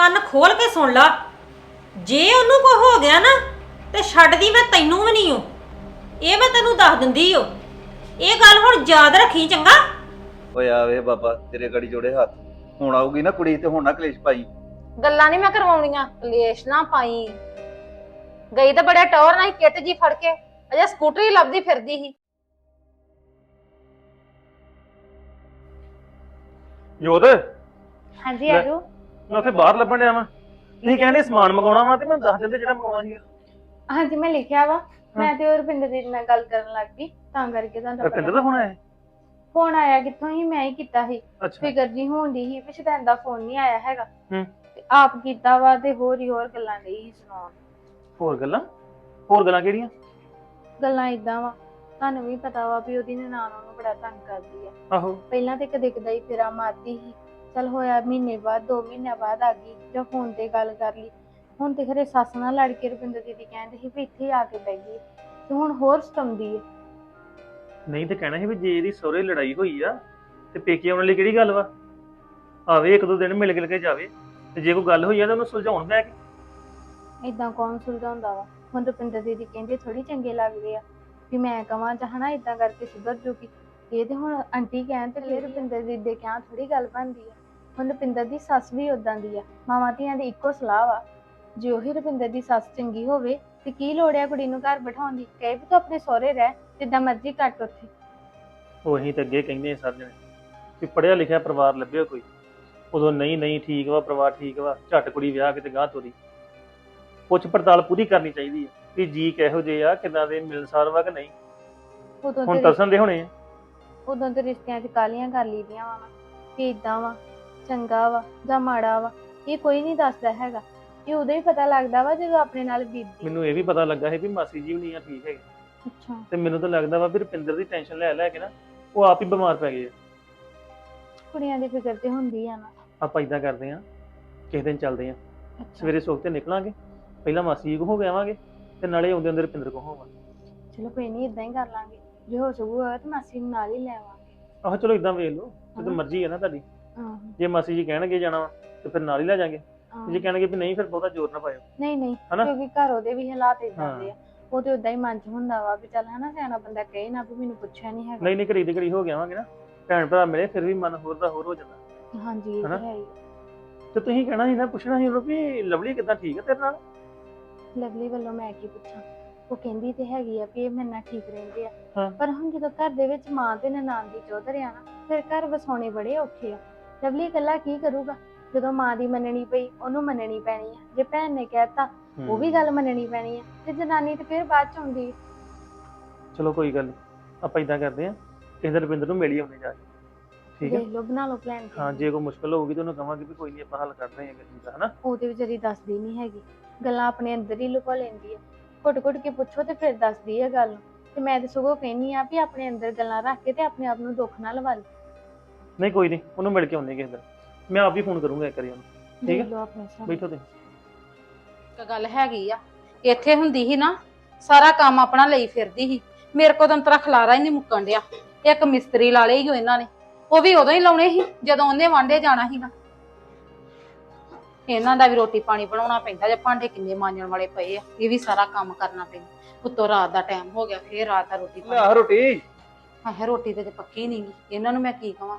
ਕੰਨ ਖੋਲ ਕੇ ਸੁਣ ਲਾ। ਜੇ ਉਹਨੂੰ ਕੋ ਹੋ ਗਿਆ ਨਾ ਤੇ ਛੱਡਦੀ ਮੈਂ ਤੈਨੂੰ ਵੀ ਨਹੀਂ ਓ। ਇਹ ਮੈਂ ਤੈਨੂੰ ਦੱਸ ਦਿੰਦੀ ਓ। ਇਹ ਗੱਲ ਹੁਣ ਯਾਦ ਰੱਖੀ ਚੰਗਾ। ਓਏ ਆਵੇ ਬਾਬਾ ਤੇਰੇ ਗੜੀ ਜੋੜੇ ਹੱਥ। ਹੁਣ ਆਊਗੀ ਨਾ ਕੁੜੀ ਤੇ ਹੁਣ ਨਾ ਕਲੇਸ਼ ਪਾਈ। ਗੱਲਾਂ ਨਹੀਂ ਮੈਂ ਕਰਵਾਉਣੀਆਂ ਕਲੇਸ਼ ਨਾ ਪਾਈ। ਗਈ ਤਾਂ ਬੜਾ ਟੌਰ ਨਾਲ ਹੀ ਕਿੱਟ ਜੀ ਫੜ ਕੇ ਅਜੇ ਸਕੂਟਰੀ ਲੱਭਦੀ ਫਿਰਦੀ ਸੀ। ਜੋਤ? ਹਾਂਜੀ ਲੈ। ਆਜੋ। ਮੈਂ ਉੱਥੇ ਬਾਹਰ ਲੱਭਣ ਡਿਆ ਵਾਂ। ਤੁਸੀਂ ਕਹਿੰਦੇ ਸਮਾਨ ਮੰਗਾਉਣਾ ਵਾ ਤੇ ਮੈਨੂੰ ਦੱਸ ਦਿੰਦੇ ਜਿਹੜਾ ਮੰਗਾਉਣਾ ਸੀਗਾ। ਹਾਂਜੀ ਮੈਂ ਲਿਖਿਆ ਵਾ। ਮੈਂ ਤੇ ਉਹ ਰੁਪਿੰਦਰ ਦੀ ਨਾਲ ਗੱਲ ਕਰਨ ਲੱਗ ਪਈ ਤਾਂ ਕਰਕੇ ਤੁਹਾਨੂੰ ਰਪਿੰਦਰ ਦਾ ਫੋਨ ਆਇਆ? ਫੋਨ ਆਇਆ ਕਿੱਥੋਂ ਹੀ ਮੈਂ ਹੀ ਕੀਤਾ ਸੀ। ਅੱਛਾ। ਫਿਕਰ ਜੀ ਹੋਣ ਦੀ ਸੀ ਵੀ ਸ਼ੈਤਾਨ ਦਾ ਫੋਨ ਨਹੀਂ ਆਇਆ ਹੈਗਾ। ਹੂੰ। ਤੇ ਆਪ ਕੀਤਾ ਵਾ ਤੇ ਹੋਰ ਹੀ ਹੋਰ ਗੱਲਾਂ ਨਹੀਂ ਸੁਣਾਉਣ। ਹੋਰ ਗੱਲਾਂ? ਹੋਰ ਗੱਲਾਂ ਕਿਹੜੀਆਂ? ਗੱਲਾਂ ਇਦਾਂ ਵਾ। ਤੁਹਾਨੂੰ ਵੀ ਪਤਾ ਵਾ ਵੀ ਉਹਦੀ ਨਨਾਣ ਉਹਨੂੰ ਬੜਾ ਤੰਗ ਕਰਦੀ ਆ। ਆਹੋ। ਪਹਿਲਾਂ ਤੇ ਕਦੇ ਕਦਾਈ ਫੇਰਾ ਮਾਰਦੀ ਸੀ। ਚਲ ਹੋਇਆ ਮਹੀਨੇ ਬਾਅਦ 2 ਮਹੀਨੇ ਬਾਅਦ ਆ ਗਈ ਜਾਂ ਫੋਨ ਤੇ ਗੱਲ ਕਰ ਲਈ। ਹੁਣ ਤੇ ਖਰੇ ਸੱਸ ਨਾਲ ਲੜ ਕੇ ਰੁਪਿੰਦਰ ਦੀਦੀ ਕਹਿੰਦੇ ਸੀ ਵੀ ਇੱਥੇ ਆ ਕੇ ਬਹਿ ਗਈ ਤੇ ਹੁਣ ਹੋਰ ਸਤੰਦੀ ਹੈ। ਨਹੀਂ ਤੇ ਕਹਿਣਾ ਸੀ ਵੀ ਜੇ ਇਹਦੀ ਸਹੁਰੇ ਲੜਾਈ ਹੋਈ ਆ ਤੇ ਪੇਕੇ ਆਉਣ ਵਾਲੀ ਕਿਹੜੀ ਗੱਲ ਵਾ? ਆਵੇ ਇੱਕ ਦੋ ਦਿਨ ਮਿਲ ਗਿਲ ਕੇ ਜਾਵੇ ਤੇ ਜੇ ਕੋਈ ਗੱਲ ਹੋਈ ਆ ਤਾਂ ਉਹਨੂੰ ਸੁਲਝਾਉਣ ਬੈ ਕੇ। ਇਦਾਂ ਕੌਣ ਸੁਲਝਾਉਂਦਾ ਵਾ? ਹੁਣ ਰੁਪਿੰਦਰ ਦੀਦੀ ਕਹਿੰਦੇ ਥੋੜੀ ਚੰਗੇ ਲੱਗਦੇ ਆ ਵੀ ਮੈਂ ਕਵਾਂ ਚਾਹਣਾ ਇਦਾਂ ਕਰਕੇ ਸੁਧਰ ਜੂਗੀ। ਇਹ ਤੇ ਹੁਣ ਆਂਟੀ ਕਹਿਣ ਤੇ ਫਿਰ ਰੁਪਿੰਦਰ ਦੀਦੀ ਦੇ ਕਿਹਾ ਥੋੜੀ ਗੱਲ ਬਣਦੀ ਆ। ਹੁਣ ਰੁਪਿੰਦਰ ਦੀ ਸੱਸ ਵੀ ਉਦਾਂ ਦੀ ਆ ਮਾਵਾਂ ਧੀਆਂ ਦੀ ਇੱਕੋ ਸਲਾਹ ਵਾ। ਜੇ ਉਹੀ ਰੁਪਿੰਦਰ ਦੀ ਸੱਸ ਚੰਗੀ ਹੋਵੇ ਤੇ ਕੀ ਲੋੜ ਆ ਕੁੜੀ ਨੂੰ ਘਰ ਬਿਠਾਉਣ ਦੀ? ਕਹੇ ਵੀ ਤੂੰ ਆਪਣੇ ਸਹੁਰੇ ਰਹਿ ਜਿੱਦਾਂ ਮਰਜ਼ੀ ਕੱਟ ਉੱਥੇ। ਉਹ ਤਾਂ ਅੱਗੇ ਕਹਿੰਦੇ ਆ ਸਾਰੇ ਜਣੇ ਵੀ ਪੜਿਆ ਲਿਖਿਆ ਪਰਿਵਾਰ ਲੱਭਿਓ ਕੋਈ। ਉਦੋਂ ਨਹੀਂ ਨਹੀਂ ਠੀਕ ਵਾ ਪਰਿਵਾਰ ਠੀਕ ਵਾ ਝੱਟ ਕੁੜੀ ਵਿਆਹ ਕੇ ਤੇ ਗਾਂ ਤੋਰੀ। ਪੁੱਛ ਪੜਤਾਲ ਪੂਰੀ ਕਰਨੀ ਚਾਹੀਦੀ ਹੈ ਵੀ ਜੀ ਕਿਹੋ ਜਿਹੇ ਆ ਕਿਦਾਂ ਦੇ ਮਿਲਨਸਾਰ ਵਾ ਕਿ ਨਹੀਂ। ਉਦੋਂ ਹੁਣ ਤੇ ਤਰਸਣ ਦੇ ਹੋਣੇ ਆ। ਉਦੋਂ ਤੇ ਰਿਸ਼ਤਿਆਂ 'ਚ ਕਾਲੀਆਂ ਕਰ ਲਈਦੀਆਂ ਵਾ ਕਿ ਇਦਾਂ ਵਾ। ਚੰਗਾ ਵਾ ਜਾਂ ਮਾੜਾ ਵਾ ਇਹ ਕੋਈ ਨਹੀਂ ਦੱਸਦਾ ਹੈਗਾ। ਇਹ ਉਦੋਂ ਹੀ ਪਤਾ ਲੱਗਦਾ ਵਾ ਜਦੋਂ ਆਪਣੇ ਨਾਲ ਬੀਤਦੀ। ਮੈਨੂੰ ਇਹ ਵੀ ਪਤਾ ਲੱਗਾ ਹੈ ਵੀ ਮਾਸੀ ਜੀ ਵੀ ਨਹੀਂ ਆ ਠੀਕ ਹੈਗੇ। ਅੱਛਾ। ਤੇ ਮੈਨੂੰ ਤਾਂ ਲੱਗਦਾ ਵਾ ਵੀ ਰੁਪਿੰਦਰ ਦੀ ਟੈਨਸ਼ਨ ਲੈ ਲੈ ਕੇ ਨਾ ਉਹ ਆਪ ਹੀ ਬਿਮਾਰ ਪੈ ਗਏ ਆ। ਕੁੜੀਆਂ ਦੀ ਫਿਕਰ ਤੇ ਹੁੰਦੀ ਆ ਨਾ। ਆਪਾਂ ਇਦਾਂ ਕਰਦੇ ਆ ਕਿਸੇ ਦਿਨ ਚੱਲਦੇ ਆ ਅੱਛਾ। ਸਵੇਰੇ ਸੁੱਖ ਤੇ ਨਿਕਲਾਂਗੇ ਪਹਿਲਾਂ ਮਾਸੀ ਜੀ ਕੋ ਹੋ ਕੇ ਆਵਾਂਗੇ ਤੇ ਨਾਲੇ ਆਉਂਦੇ ਅੰਦਰ ਰੁਪਿੰਦਰ ਕੋ ਹੋਵਾਂਗੇ ਚਲੋ ਕੋਈ ਨਹੀਂ ਇਦਾਂ ਹੀ ਕਰ ਲਾਂਗੇ। ਜੇ ਹੋ ਸਕੂ ਹੋਇਆ ਤਾਂ ਮਾਸੀ ਨੂੰ ਨਾਲ ਹੀ ਲੈ ਆਵਾਂਗੇ। ਆਹੋ ਚਲੋ ਇਦਾਂ ਵੇਖ ਲਓ ਤੇ ਹਨਾ? ਮਰਜ਼ੀ ਹੈ ਨਾ ਤੁਹਾਡੀ। ਆਹੋ, ਜੇ ਮਾਸੀ ਜੀ ਕਹਿਣਗੇ ਜਾਣਾ ਵਾ ਤੇ ਫਿਰ ਨਾਲ ਹੀ ਲੈ ਜਾਾਂਗੇ ਆਹੋ। ਜੇ ਕਹਿਣਗੇ ਵੀ ਨਹੀਂ ਫਿਰ ਬਹੁਤਾ ਜ਼ੋਰ ਨਾ ਪਾਇਓ ਨਹੀਂ ਨਹੀਂ ਹਨਾ? ਕਿਉਂਕਿ ਘਰ ਉਹਦੇ ਵੀ ਹਾਲਾਤ ਇਦਾਂ। ਦੇ ਆ ਉਹ ਤੇ ਉਦਾਂ ਹੀ ਮਨ 'ਚ ਹੁੰਦਾ ਵਾ ਵੀ ਚੱਲ ਹਨਾ ਸਿਆਣਾ ਬੰਦਾ ਕਹੇ ਨਾ ਵੀ ਮੈਨੂੰ ਪੁੱਛਿਆ ਨਹੀਂ ਹੈਗਾ ਨਹੀਂ ਨਹੀਂ ਘੜੀ ਦੀ ਘੜੀ ਹੋ ਕੇ ਆਵਾਂਗੇ ਨਾ ਭੈਣ ਭਰਾ ਮਿਲੇ ਫਿਰ ਵੀ ਮਨ ਹੋਰ ਦਾ ਹੋਰ ਹੋ ਜਾਂਦਾ ਹਾਂਜੀ ਇਹ ਹਨਾ? ਤਾਂ ਹੈ ਹੀ ਆ। ਤੇ ਤੁਸੀਂ ਕਹਿਣਾ ਸੀ ਨਾ ਪੁੱਛਣਾ ਸੀ ਉਹਨੂੰ ਵੀ ਲਵਲੀ ਕਿਦਾਂ ਠੀਕ ਹੈ ਤੇਰੇ ਨਾਲ ਲਵਲੀ ਵੱਲੋਂ ਮੈਂ ਕੀ ਪੁੱਛਾਂ ਉਹ ਕਹਿੰਦੀ ਤੇ ਹੈਗੀ ਆ ਵੀ ਇਹ ਮੇਰੇ ਨਾਲ ਠੀਕ ਰਹਿੰਦੇ ਆ। ਪਰ ਹੁਣ ਜਦੋਂ ਘਰ ਦੇ ਵਿੱਚ ਮਾਂ ਤੇ ਨਨਾਣ ਦੀ ਚੌਧਰ ਆ ਨਾ ਫਿਰ ਘਰ ਵਸਾਉਣੇ ਬੜੇ ਔਖੇ ਆ ਲਵਲੀ ਇਕੱਲਾ ਕੀ ਕਰੂਗਾ? ਜਦੋਂ ਮਾਂ ਦੀ ਮੰਨਣੀ ਪਈ ਉਹਨੂੰ ਮੰਨਣੀ ਪੈਣੀ ਆ। ਜੇ ਭੈਣ ਨੇ ਕਹਿਤਾ ਉਹ ਵੀ ਗੱਲ ਮੰਨਣੀ ਪੈਣੀ ਆ। ਤੇ ਜਨਾਨੀ ਤੇ ਫਿਰ ਬਾਅਦ ਚ ਆਉਂਦੀ ਆ। ਚਲੋ ਕੋਈ ਗੱਲ ਨੀ। ਆਪਾਂ ਇਦਾਂ ਕਰਦੇ ਆ। ਕਿਸੇ ਦਿਨ ਨੂੰ ਮਿਲ ਹੀ ਆਉਂਦੇ ਜਾ ਕੇ। ਠੀਕ ਹੈ ਦੇਖ ਲਓ ਬਣਾ ਲਓ ਪਲਾਨ ਹਾਂ ਜੇ ਕੋਈ ਮੁਸ਼ਕਲ ਹੋਊਗੀ ਤਾਂ ਉਹਨੂੰ ਕਹਾਂਗੇ ਵੀ ਕੋਈ ਨਹੀਂ ਆਪਾਂ ਹੱਲ ਕਰਦੇ ਹਾਂ ਕਿਸੇ ਦਾ ਹਨਾ? ਉਹ ਤੇ ਵਿਚਾਰੀ ਦੱਸਦੀ ਨਹੀਂ ਹੈਗੀ। ਗੱਲਾਂ ਆਪਣੇ ਅੰਦਰ ਹੀ ਲੁਕੋ ਲੈਂਦੀ ਆ। ਘੁੱਟ ਘੁੱਟ ਕੇ ਪੁੱਛੋ ਤੇ ਫਿਰ ਦੱਸਦੀ ਆ ਗੱਲ। ਤੇ ਮੈਂ ਤੇ ਸਗੋਂ ਕਹਿੰਨੀ ਆ ਵੀ ਆਪਣੇ ਅੰਦਰ ਗੱਲਾਂ ਰੱਖ ਕੇ ਤੇ ਆਪਣੇ ਆਪ ਨੂੰ ਦੁੱਖ ਨਾ ਲਵਾ ਲਈ ਨਹੀਂ ਕੋਈ ਨਹੀਂ ਉਹਨੂੰ ਮਿਲ ਕੇ ਆਉਂਦੇ ਕਿਸੇ ਦਿਨ। ਮੈਂ ਆਪ ਹੀ ਫੋਨ ਕਰੂੰਗਾ ਇੱਕ ਵਾਰੀ ਉਹਨੂੰ ਠੀਕ ਹੈ ਲਓ ਆਪਣੇ ਸਾਹਮਣੇ ਬੈਠੋ ਤੁਸੀਂ। ਇੱਕ ਗੱਲ ਹੈਗੀ ਆ ਇੱਥੇ ਹੁੰਦੀ ਸੀ ਨਾ ਸਾਰਾ ਕੰਮ ਆਪਣਾ ਲਈ ਫਿਰਦੀ ਸੀ। ਮੇਰੇ ਕੋਲ ਤਾਂ ਤਰਾ ਖਲਾਰਾ ਹੀ ਨਹੀਂ ਮੁੱਕਣ ਡਿਆ। ਇੱਕ ਮਿਸਤਰੀ ਲਾ ਲਈ ਇਹਨਾਂ ਨੇ। ਉਹ ਵੀ ਉਦੋਂ ਹੀ ਲਾਉਣੇ ਸੀ ਜਦੋਂ ਉਹਨੇ ਵਾਂਡੇ ਜਾਣਾ ਸੀਗਾ ਇਹਨਾਂ ਦਾ ਵੀ ਰੋਟੀ ਪਾਣੀ ਬਣਾਉਣਾ ਪੈਂਦਾ ਜੇ ਭਾਂਡੇ ਕਿੰਨੇ ਮਾਂਜਣ ਵਾਲੇ ਪਏ ਆ ਇਹ ਵੀ ਸਾਰਾ ਕੰਮ ਕਰਨਾ ਪੈਂਦਾ। ਉੱਤੋਂ ਰਾਤ ਦਾ ਟਾਈਮ ਹੋ ਗਿਆ ਫੇਰ ਰਾਤ ਦਾ ਰੋਟੀ ਲੈ ਆ ਰੋਟੀ। ਆਹ ਰੋਟੀ ਤੇ ਜੇ ਪੱਕੀ ਨਹੀਂ ਗੀ। ਇਹਨਾਂ ਨੂੰ ਮੈਂ ਕੀ ਕਵਾਂ?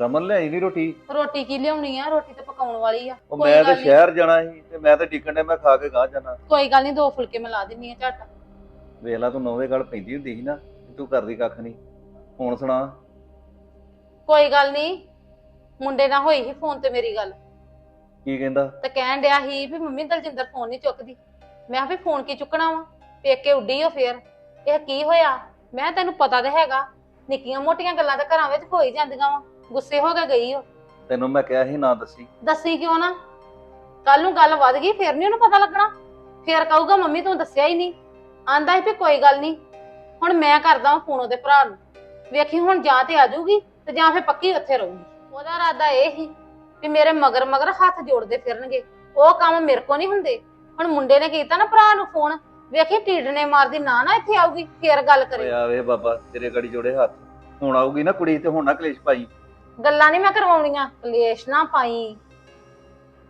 ਰਮਨ ਲਿਆਈ ਨਹੀਂ ਰੋਟੀ? ਰੋਟੀ ਕੀ ਲਿਆਉਣੀ ਆ? ਰੋਟੀ ਤੇ ਪਕਾਉਣ ਵਾਲੀ ਆ। ਉਹ ਮੈਂ ਗੱਲ ਤੇ ਨੀ। ਸ਼ਹਿਰ ਜਾਣਾ ਸੀ ਤੇ ਮੈਂ ਤੇ ਟਿਕਣ ਨੇ ਮੈਂ ਖਾ ਕੇ ਗਾਂ ਜਾਣਾ। ਕੋਈ ਗੱਲ ਨਹੀਂ ਦੋ ਫੁਲਕੇ ਮੈਂ ਲਾ ਦਿੰਨੀ ਆ ਝੱਟ। ਵੇਖ ਲਾ ਤੂੰ ਨੌਵੇਂ ਗੱਲ ਪੈਂਦੀ ਹੁੰਦੀ ਸੀ ਨਾ ਤੂੰ ਕਰਦੀ ਕੱਖ ਨਹੀਂ ਹੁਣ ਸੁਣਾ। ਕੋਈ ਗੱਲ ਨਹੀਂ ਮੁੰਡੇ ਨਾਲ ਹੋਈ ਸੀ ਫੋਨ ਤੇ ਮੇਰੀ ਗੱਲ। ਕੀ ਕਹਿੰਦਾ? ਤੇ ਕਹਿਣ ਡਿਆ ਸੀ ਵੀ ਮੰਮੀ ਦਲਜਿੰਦਰ ਫੋਨ ਨਹੀਂ ਚੁੱਕਦੀ। ਮੈਂ ਕਿਹਾ ਵੀ ਫੋਨ ਕੀ ਚੁੱਕਣਾ ਵਾ? ਪੇਕੇ ਉੱਡੀ ਓ ਫੇਰ। ਇਹ ਕੀ ਹੋਇਆ? ਮੈਂ ਕਿਹਾ ਤੈਨੂੰ ਪਤਾ ਤੇ ਹੈਗਾ ਨਿੱਕੀਆਂ ਮੋਟੀਆਂ ਗੱਲਾਂ ਤਾਂ ਘਰਾਂ ਵਿੱਚ ਹੋ ਹੀ ਜਾਂਦੀਆਂ ਵਾ। ਗੁੱਸੇ ਹੋ ਕੇ ਗਈ ਓ। ਤੈਨੂੰ ਮੈਂ ਕਿਹਾ ਸੀ ਨਾ ਦੱਸੀ। ਦੱਸੀ ਕਿਉਂ ਨਾ? ਕੱਲ ਨੂੰ ਗੱਲ ਵੱਧ ਗਈ ਫੇਰ ਨਹੀਂ ਉਹਨੂੰ ਪਤਾ ਲੱਗਣਾ। ਫੇਰ ਕਹੂਗਾ ਮੰਮੀ ਤੂੰ ਦੱਸਿਆ ਹੀ ਨਹੀਂ। ਆਂਦਾ ਸੀ ਵੀ ਕੋਈ ਗੱਲ ਨਹੀਂ ਹੁਣ ਮੈਂ ਕਰਦਾ ਹਾਂ ਫੋਨ ਉਹਦੇ ਭਰਾ ਨੂੰ। ਵੇਖੀ ਹੁਣ ਜਾਂ ਤੇ ਆ ਜਾਊਗੀ ਤੇ ਜਾਂ ਫੇਰ ਪੱਕੀ ਉੱਥੇ ਰਹੂਗੀ। ਉਹਦਾ ਇਰਾਦਾ ਇਹ ਸੀ ਵੀ ਮੇਰੇ ਮਗਰ ਮਗਰ ਹੱਥ ਜੋੜਦੇ ਫਿਰਨਗੇ। ਉਹ ਕੰਮ ਮੇਰੇ ਕੋ ਨਹੀਂ ਹੁੰਦੇ। ਹੁਣ ਮੁੰਡੇ ਨੇ ਕੀਤਾ ਨਾ ਭਰਾ ਨੂੰ ਫੋਨ। ਵੇਖੀ ਟੀਡਨੇ ਮਾਰਦੀ ਨਾ ਨਾ ਇੱਥੇ ਆਊਗੀ ਫੇਰ ਗੱਲ ਓਏ ਕਰੇ ਆਵੇ ਬਾਬਾ ਤੇਰੇ ਗੜੀ ਜੋੜੇ ਹੱਥ। ਹੁਣ ਆਊਗੀ ਨਾ ਕੁੜੀ ਤੇ ਹੁਣ ਨਾ ਕਲੇਸ਼ ਪਾਈ। ਗੱਲਾਂ ਨਹੀਂ ਮੈਂ ਕਰਵਾਉਣੀਆਂ। ਕਲੇਸ਼ ਨਾ ਪਾਈ।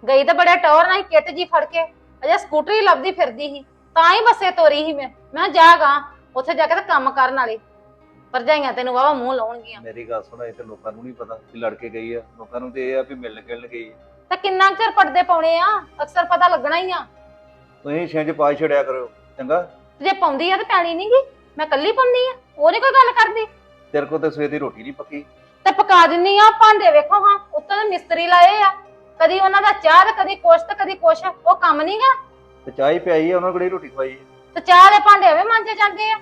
ਗਈ ਤਾਂ ਬੜਾ ਟੌਰ ਨਾਲ ਹੀ ਕਿੱਟ ਜੀ ਫੜ ਕੇ ਅਜੇ ਸਕੂਟਰੀ ਲੱਭਦੀ ਫਿਰਦੀ ਸੀ ਤਾਂ ਹੀ ਬੱਸੇ ਤੋਰੀ ਸੀ ਮੈਂ। ਮੈਂ ਕਿਹਾ ਜਾ ਗਾ ਉੱਥੇ ਜਾ ਕੇ ਤਾਂ ਕੰਮ ਕਰਨ ਵਾਲੇ। ਭਰਜਾਈਆਂ ਤੈਨੂੰ ਵਾਵਾ ਮੂੰਹ ਲਾਉਣਗੀਆਂ। ਮੇਰੀ ਗੱਲ ਸੁਣ ਇਹ ਤੇ ਲੋਕਾਂ ਨੂੰ ਨਹੀਂ ਪਤਾ ਕਿ ਲੜ ਕੇ ਗਈ ਆ। ਲੋਕਾਂ ਨੂੰ ਤੇ ਇਹ ਆ ਵੀ ਮਿਲਣ ਗਿਲਣ ਗਈ ਆ। ਤਾਂ ਕਿੰਨਾ ਕੁ ਚਿਰ ਪਰਦੇ ਪਾਉਣੇ ਆ? ਅਕਸਰ ਪਤਾ ਲੱਗਣਾ ਹੀ ਆ। ਤੁਸੀਂ ਛਿੰਝ ਪਾ ਛੜਿਆ ਕਰੋ ਚੰਗਾ? ਤੇ ਜੇ ਪਾਉਂਦੀ ਆ ਤਾਂ ਪੈਣੀ ਨੀ ਗੀ ਮੈਂ ਕੱਲੀ ਪਾਉਂਦੀ ਆ ਉਹ ਨੀ ਕੋਈ ਗੱਲ ਕਰਦੀ। ਤੇਰੇ ਕੋਲ ਤੇ ਸਵੇਰ ਦੀ ਰੋਟੀ ਨਹੀਂ ਪੱਕੀ। ਤੇ ਪਕਾ ਦਿੰਨੀ ਆ ਭਾਂਡੇ ਵੇਖੋ ਹਾਂ ਉੱਤੋਂ ਤਾਂ ਮਿਸਤਰੀ ਲਾਏ ਆ। ਕਦੀ ਉਹਨਾਂ ਦਾ ਚਾਹ ਤੇ ਕਦੀ ਕੁਛ ਤੇ ਕਦੀ ਕੁਛ ਉਹ ਕੰਮ ਨਹੀਂਗਾ ਤੇ ਚਾਹ ਹੀ ਪਿਆਈ ਆ ਉਹਨਾਂ ਕੋਲ ਕਿਹੜੀ ਰੋਟੀ ਖਵਾਈ ਆ? ਤੇ ਚਾਹ ਦੇ ਭਾਂਡੇ ਐਵੇਂ ਮਾਂਜੇ ਜਾਂਦੇ ਆ।